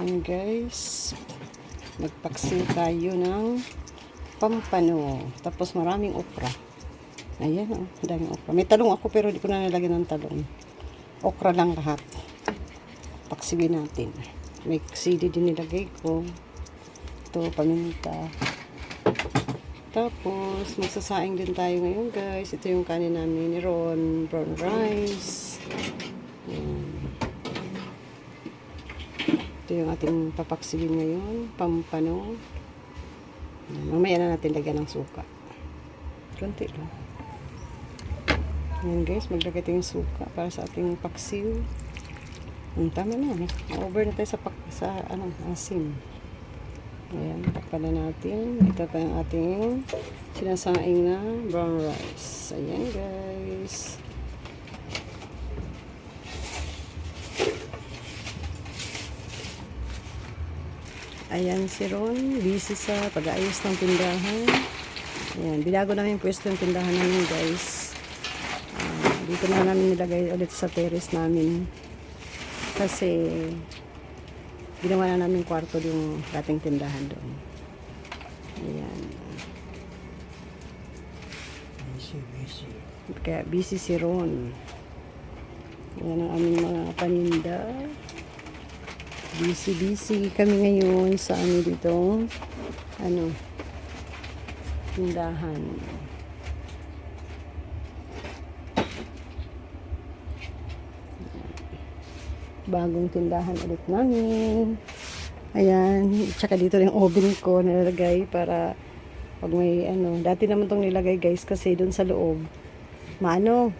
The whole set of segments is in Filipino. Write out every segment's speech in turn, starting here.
Ayan guys. Magpaksiw tayo ng pampano. Tapos maraming okra. Ayan oh, daming okra. May talong ako pero di ko na nalagyan ng talong. Okra lang lahat. Paksiwin natin. May sili din nilagay ko. Ito, paminta. Tapos, magsasaing din tayo ngayon guys. Ito yung kanin namin ni Ron. Brown rice. Ayan. Ito yung ating papaksiwin ngayon. Pampano. Mamaya na natin lagyan ng suka. Kunti lang. Ayan guys, maglagay tayong suka para sa ating paksiw. Ang tama na. Over na tayo sa, pak sa ano, asin. Ayan, takpan na natin. Ito pa yung ating sinasaing na brown rice. Ayan guys. Ayan si Ron, busy sa pag-aayos ng tindahan. Ayan, binago namin yung pwesto yung tindahan namin guys. Ah, dito na namin nilagay ulit sa terrace namin. Kasi ginawa na namin kwarto yung dating tindahan doon. Ayan. Busy, busy. Kaya busy si Ron. Ayan ang aming mga paninda. Busy, busy kami ngayon sa ano dito. Ano, tindahan. Bagong tindahan ulit namin. Ayan, tsaka dito yung oven ko nilalagay para pag may ano, dati naman tong nilagay guys kasi doon sa loob, maano,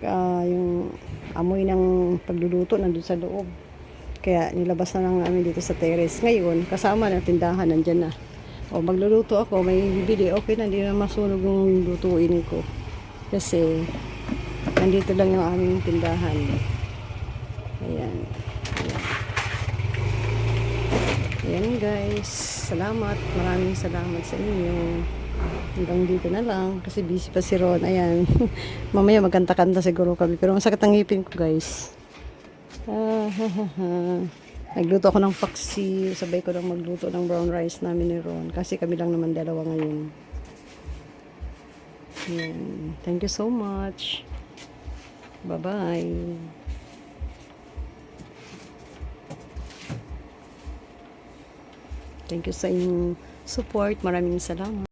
ah, yung amoy ng pagluluto nandun sa loob. Kaya nilabas na lang namin dito sa terrace. Ngayon, kasama na tindahan, nandyan na. O magluluto ako, may bibili, okay na, hindi na masunog yung lutuin ko. Kasi, nandito lang yung aming tindahan. Ayan. Ayan. Ayan guys. Salamat. Maraming salamat sa inyo. Hanggang dito na lang. Kasi busy pa si Ron. Ayan. Mamaya magkanta-kanta siguro kami. Pero masakit ang ngipin ko guys. Ah, ha, ha, ha. Nagluto ako ng paksi. Sabay ko lang magluto ng brown rice namin ni Ron. Kasi kami lang naman dalawa ngayon. Ayan. Thank you so much. Bye-bye. Thank you sa inyong support. Maraming salamat.